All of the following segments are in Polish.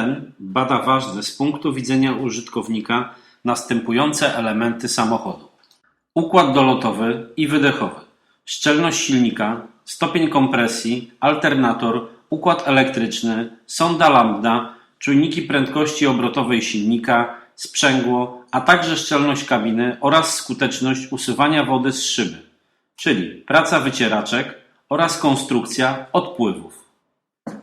ten bada ważne z punktu widzenia użytkownika następujące elementy samochodu: układ dolotowy i wydechowy, szczelność silnika, stopień kompresji, alternator, układ elektryczny, sonda lambda, czujniki prędkości obrotowej silnika, sprzęgło, a także szczelność kabiny oraz skuteczność usuwania wody z szyby, czyli praca wycieraczek oraz konstrukcja odpływów.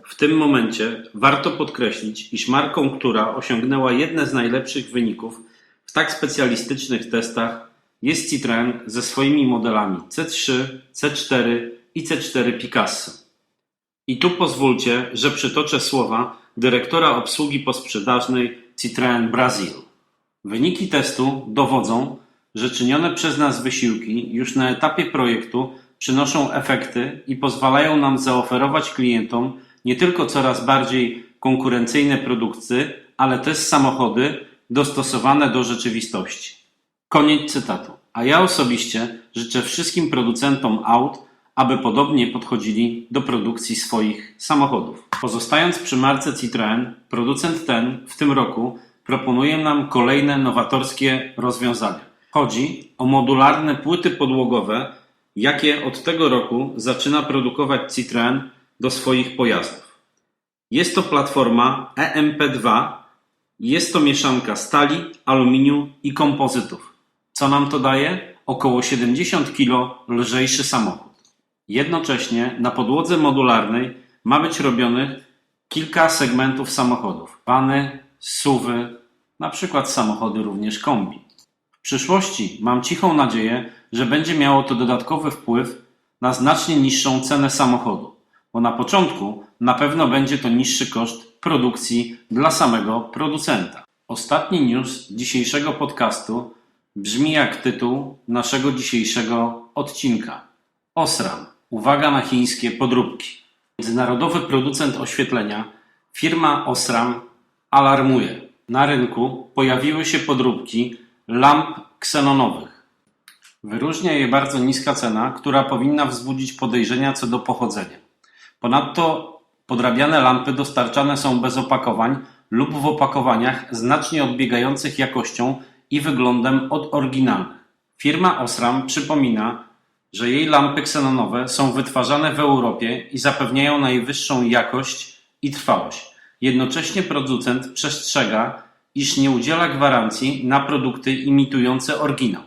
W tym momencie warto podkreślić, iż marką, która osiągnęła jedne z najlepszych wyników w tak specjalistycznych testach jest Citroën ze swoimi modelami C3, C4 i C4 Picasso. I tu pozwólcie, że przytoczę słowa dyrektora obsługi posprzedażnej Citroën Brazil. Wyniki testu dowodzą, że czynione przez nas wysiłki już na etapie projektu przynoszą efekty i pozwalają nam zaoferować klientom nie tylko coraz bardziej konkurencyjne produkty, ale też samochody dostosowane do rzeczywistości. Koniec cytatu. A ja osobiście życzę wszystkim producentom aut, aby podobnie podchodzili do produkcji swoich samochodów. Pozostając przy marce Citroën, producent ten w tym roku proponuje nam kolejne nowatorskie rozwiązania. Chodzi o modularne płyty podłogowe, jakie od tego roku zaczyna produkować Citroën do swoich pojazdów. Jest to platforma EMP2 i jest to mieszanka stali, aluminium i kompozytów. Co nam to daje? Około 70 kg lżejszy samochód. Jednocześnie na podłodze modularnej ma być robionych kilka segmentów samochodów. Vany, suwy, na przykład samochody również kombi. W przyszłości mam cichą nadzieję, że będzie miało to dodatkowy wpływ na znacznie niższą cenę samochodu, bo na początku na pewno będzie to niższy koszt produkcji dla samego producenta. Ostatni news dzisiejszego podcastu brzmi jak tytuł naszego dzisiejszego odcinka. Osram. Uwaga na chińskie podróbki. Międzynarodowy producent oświetlenia, firma Osram, alarmuje. Na rynku pojawiły się podróbki lamp ksenonowych. Wyróżnia je bardzo niska cena, która powinna wzbudzić podejrzenia co do pochodzenia. Ponadto podrabiane lampy dostarczane są bez opakowań lub w opakowaniach znacznie odbiegających jakością i wyglądem od oryginalnych. Firma Osram przypomina, że jej lampy ksenonowe są wytwarzane w Europie i zapewniają najwyższą jakość i trwałość. Jednocześnie producent przestrzega, iż nie udziela gwarancji na produkty imitujące oryginał.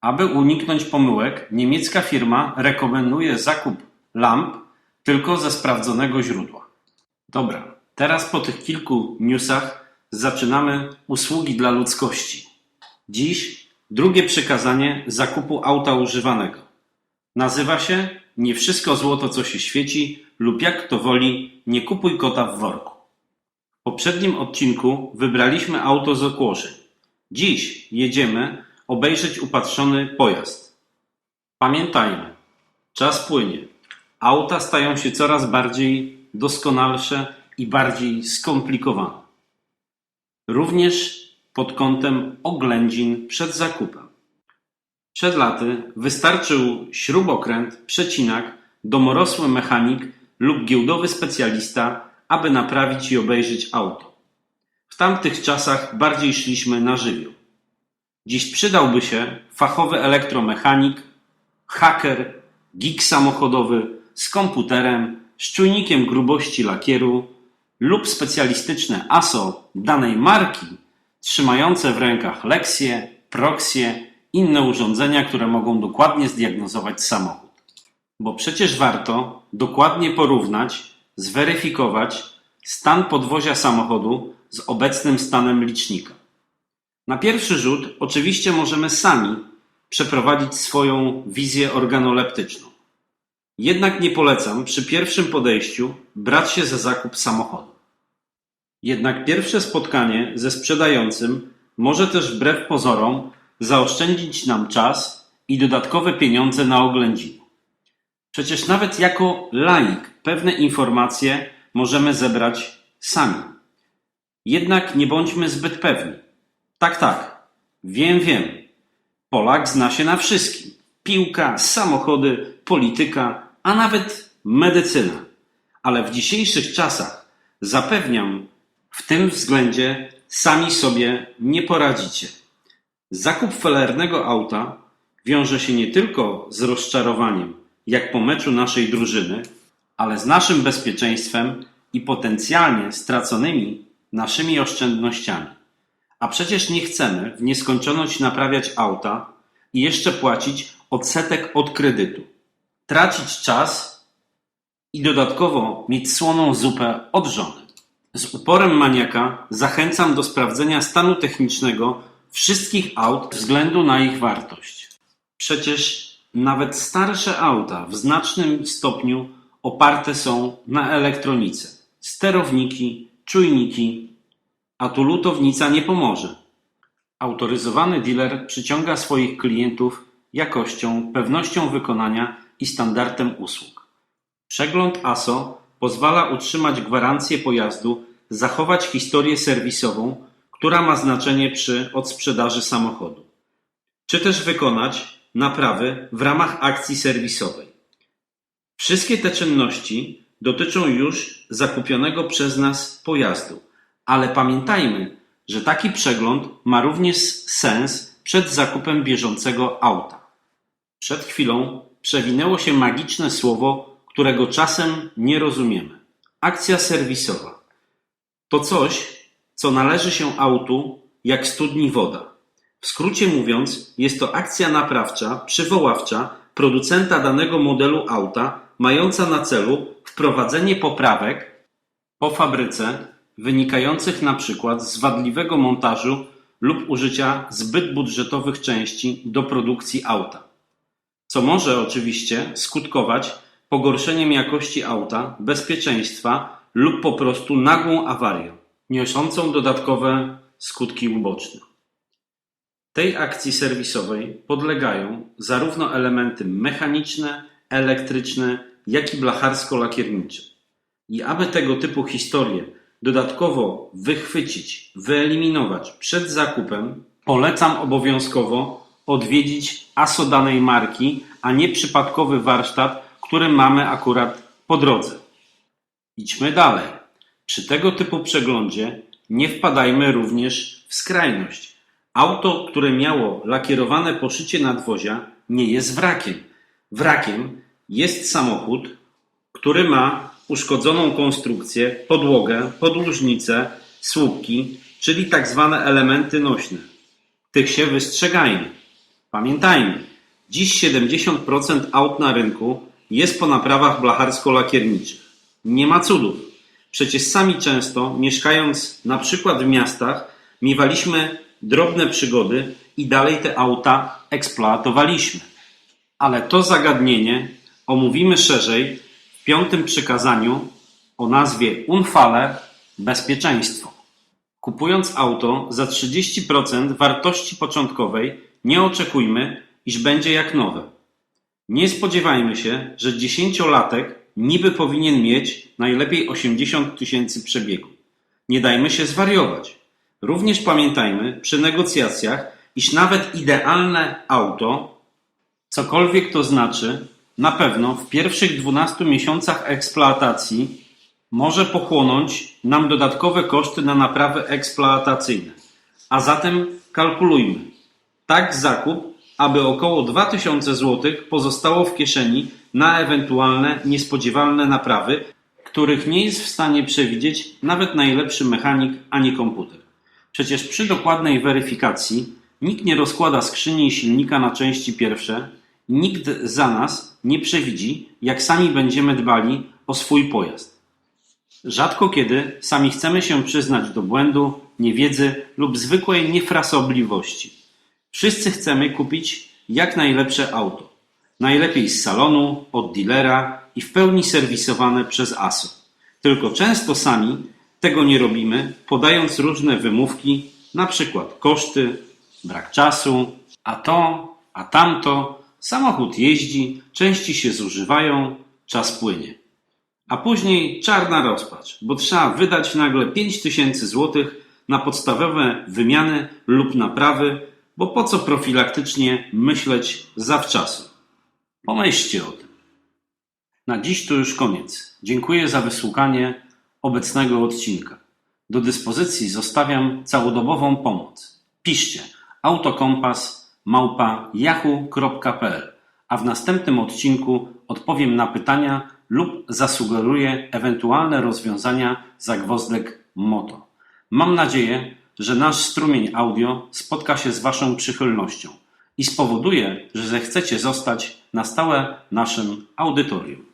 Aby uniknąć pomyłek, niemiecka firma rekomenduje zakup lamp tylko ze sprawdzonego źródła. Dobra, teraz po tych kilku newsach zaczynamy usługi dla ludzkości. Dziś drugie przykazanie zakupu auta używanego. Nazywa się Nie wszystko złoto, co się świeci, lub jak kto woli, nie kupuj kota w worku. W poprzednim odcinku wybraliśmy auto z ogłoszeń. Dziś jedziemy obejrzeć upatrzony pojazd. Pamiętajmy, czas płynie. Auta stają się coraz bardziej doskonalsze i bardziej skomplikowane. Również pod kątem oględzin przed zakupem. Przed laty wystarczył śrubokręt, przecinak, domorosły mechanik lub giełdowy specjalista, aby naprawić i obejrzeć auto. W tamtych czasach bardziej szliśmy na żywioł. Dziś przydałby się fachowy elektromechanik, haker, geek samochodowy z komputerem, z czujnikiem grubości lakieru lub specjalistyczne ASO danej marki trzymające w rękach lekcje, proksje, inne urządzenia, które mogą dokładnie zdiagnozować samochód. Bo przecież warto dokładnie porównać, zweryfikować stan podwozia samochodu z obecnym stanem licznika. Na pierwszy rzut oczywiście możemy sami przeprowadzić swoją wizję organoleptyczną. Jednak nie polecam przy pierwszym podejściu brać się za zakup samochodu. Jednak pierwsze spotkanie ze sprzedającym może też wbrew pozorom zaoszczędzić nam czas i dodatkowe pieniądze na oględziny. Przecież nawet jako laik pewne informacje możemy zebrać sami. Jednak nie bądźmy zbyt pewni. Tak, tak, wiem, wiem. Polak zna się na wszystkim. Piłka, samochody, polityka, a nawet medycyna. Ale w dzisiejszych czasach zapewniam, W tym względzie sami sobie nie poradzicie. Zakup felernego auta wiąże się nie tylko z rozczarowaniem, jak po meczu naszej drużyny, ale z naszym bezpieczeństwem i potencjalnie straconymi naszymi oszczędnościami. A przecież nie chcemy w nieskończoność naprawiać auta i jeszcze płacić odsetek od kredytu, tracić czas i dodatkowo mieć słoną zupę od żony. Z uporem maniaka zachęcam do sprawdzenia stanu technicznego wszystkich aut względu na ich wartość. Przecież nawet starsze auta w znacznym stopniu oparte są na elektronice. Sterowniki, czujniki, a tu lutownica nie pomoże. Autoryzowany dealer przyciąga swoich klientów jakością, pewnością wykonania i standardem usług. Przegląd ASO pozwala utrzymać gwarancję pojazdu, zachować historię serwisową, która ma znaczenie przy odsprzedaży samochodu, czy też wykonać naprawy w ramach akcji serwisowej. Wszystkie te czynności dotyczą już zakupionego przez nas pojazdu, ale pamiętajmy, że taki przegląd ma również sens przed zakupem bieżącego auta. Przed chwilą przewinęło się magiczne słowo, którego czasem nie rozumiemy. Akcja serwisowa. To coś, co należy się autu jak studni woda. W skrócie mówiąc, jest to akcja naprawcza, przywoławcza producenta danego modelu auta, mająca na celu wprowadzenie poprawek po fabryce wynikających na przykład z wadliwego montażu lub użycia zbyt budżetowych części do produkcji auta, co może oczywiście skutkować pogorszeniem jakości auta, bezpieczeństwa lub po prostu nagłą awarią, niosącą dodatkowe skutki uboczne. Tej akcji serwisowej podlegają zarówno elementy mechaniczne, elektryczne, jak i blacharsko-lakiernicze. I aby tego typu historie dodatkowo wychwycić, wyeliminować przed zakupem, polecam obowiązkowo odwiedzić ASO danej marki, a nie przypadkowy warsztat, który mamy akurat po drodze. Idźmy dalej. Przy tego typu przeglądzie nie wpadajmy również w skrajność. Auto, które miało lakierowane poszycie nadwozia, nie jest wrakiem. Wrakiem jest samochód, który ma uszkodzoną konstrukcję, podłogę, podłużnicę, słupki, czyli tak zwane elementy nośne. Tych się wystrzegajmy. Pamiętajmy, dziś 70% aut na rynku jest po naprawach blacharsko-lakierniczych. Nie ma cudów. Przecież sami często, mieszkając na przykład w miastach, miewaliśmy drobne przygody i dalej te auta eksploatowaliśmy. Ale to zagadnienie omówimy szerzej w piątym przykazaniu o nazwie Unfale bezpieczeństwo. Kupując auto za 30% wartości początkowej, nie oczekujmy, iż będzie jak nowe. Nie spodziewajmy się, że dziesięciolatek niby powinien mieć najlepiej 80 tysięcy przebiegu. Nie dajmy się zwariować. Również pamiętajmy przy negocjacjach, iż nawet idealne auto, cokolwiek to znaczy, na pewno w pierwszych 12 miesiącach eksploatacji może pochłonąć nam dodatkowe koszty na naprawy eksploatacyjne. A zatem kalkulujmy. Tak zakup, aby około 2000 zł pozostało w kieszeni na ewentualne niespodziewane naprawy, których nie jest w stanie przewidzieć nawet najlepszy mechanik ani komputer. Przecież przy dokładnej weryfikacji nikt nie rozkłada skrzyni silnika na części pierwsze, nikt za nas nie przewidzi, jak sami będziemy dbali o swój pojazd. Rzadko kiedy sami chcemy się przyznać do błędu, niewiedzy lub zwykłej niefrasobliwości. Wszyscy chcemy kupić jak najlepsze auto. Najlepiej z salonu, od dealera i w pełni serwisowane przez ASO. Tylko często sami tego nie robimy, podając różne wymówki, na przykład koszty, brak czasu, a to, a tamto, samochód jeździ, części się zużywają, czas płynie. A później czarna rozpacz, bo trzeba wydać nagle 5000 zł na podstawowe wymiany lub naprawy, bo po co profilaktycznie myśleć zawczasu? Pomyślcie o tym. Na dziś to już koniec. Dziękuję za wysłuchanie obecnego odcinka. Do dyspozycji zostawiam całodobową pomoc. Piszcie autokompas małpa yahoo.pl, a w następnym odcinku odpowiem na pytania lub zasugeruję ewentualne rozwiązania zagwozdek Moto. Mam nadzieję, że nasz strumień audio spotka się z Waszą przychylnością i spowoduje, że zechcecie zostać na stałe naszym audytorium.